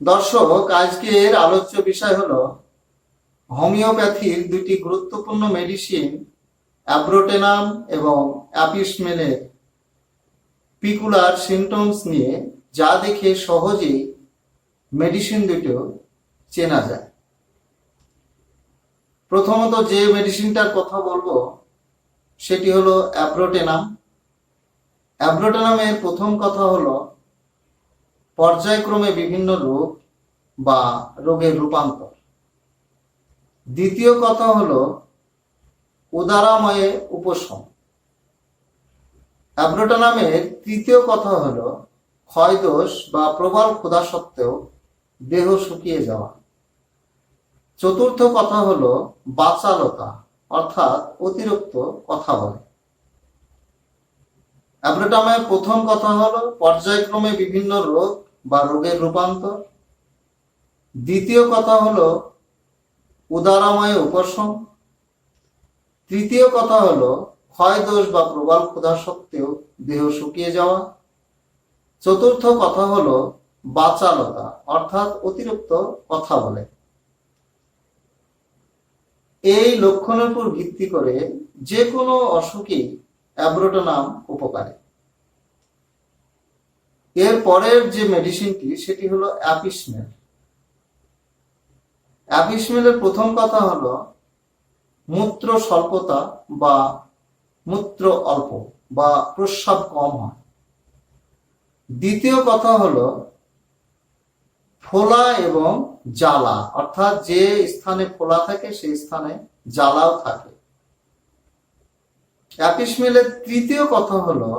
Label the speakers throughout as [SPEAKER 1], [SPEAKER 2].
[SPEAKER 1] দর্শক, আজকের আলোচ্য বিষয় হলো হোমিওপ্যাথির দুটি গুরুত্বপূর্ণ মেডিসিন অ্যাব্রোটেনাম এবং অ্যাপিসমেলের পিকুলার সিমটমস নিয়ে যা দেখে সহজেই মেডিসিন দুটো চেনা যায়। প্রথমত যে মেডিসিনটার কথা বলব, সেটি হলো অ্যাব্রোটেনাম অ্যাব্রোটেনামের প্রথম কথা হলো পর্যায়ক্রমে বিভিন্ন রোগ বা রোগের রূপান্তর। দ্বিতীয় কথা হলো উদারাময়ে উপশম। অ্যাব্রোটানামের তৃতীয় কথা হলো ক্ষয়দোষ বা প্রবল ক্ষুধা সত্ত্বেও দেহ শুকিয়ে যাওয়া। চতুর্থ কথা হলো বাচালতা, অর্থাৎ অতিরিক্ত কথা বলে। অ্যাব্রোটামের প্রথম কথা হলো পর্যায়ক্রমে বিভিন্ন রোগ বা রোগের রূপান্তর। দ্বিতীয় কথা হলো উদারাময় উপশম। তৃতীয় কথা হলো ক্ষয় দোষ বা প্রবল ক্ষুধা সত্ত্বেও দেহ শুকিয়ে যাওয়া। চতুর্থ কথা হলো বাচালতা, অর্থাৎ অতিরিক্ত কথা বলে। এই লক্ষণের উপর ভিত্তি করে যে কোনো অসুখই অ্যাব্রোটোনাম উপকারী। এর পরের যে মেডিসিনটি সেটি হলো অ্যাপিসমেল অ্যাপিসমেলের প্রথম কথা হলো মূত্র স্বল্পতা বা মূত্র অল্প বা প্রস্রাব কম হয়। দ্বিতীয় কথা হলো ফোলা এবং জ্বালা, অর্থাৎ যে স্থানে ফোলা থাকে, সেই স্থানে জ্বালাও থাকে। অ্যাপিসমেলের তৃতীয় কথা হলো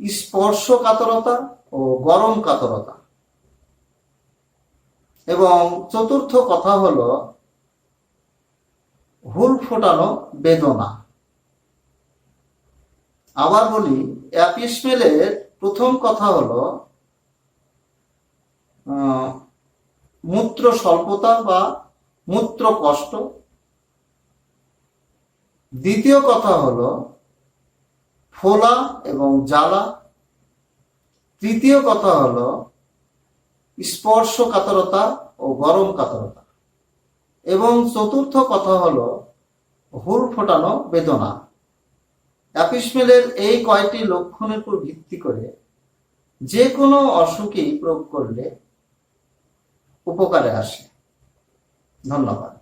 [SPEAKER 1] স্পর্শ কাতরতা ও গরম কাতরতা এবং চতুর্থ কথা হলো, হুল ফোটানো বেদনা। আবার বলি অ্যাপিসমেলের প্রথম কথা হলো মূত্র স্বল্পতা বা মূত্র কষ্ট। দ্বিতীয় কথা হলো ফোলা এবং জ্বালা। তৃতীয় কথা হলো স্পর্শ কাতরতা ও গরম কাতরতা। এবং চতুর্থ কথা হলো হুল ফোটানো বেদনা। অ্যাপিসমেলের এই কয়টি লক্ষণের উপর ভিত্তি করে যে কোনো অসুখেই প্রয়োগ করলে উপকারে আসে। ধন্যবাদ।